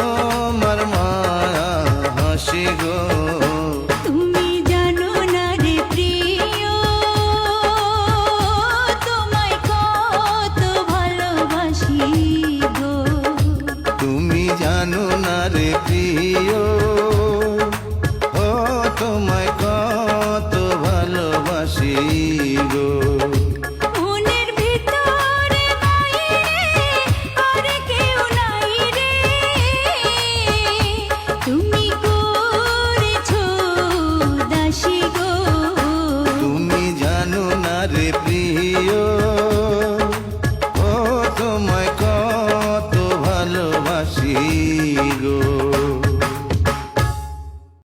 আমার মা গো তুমি জানো না রে প্রিয় তোমায় কত ভালোবাসি গো। তুমি জানো না রে প্রিয়।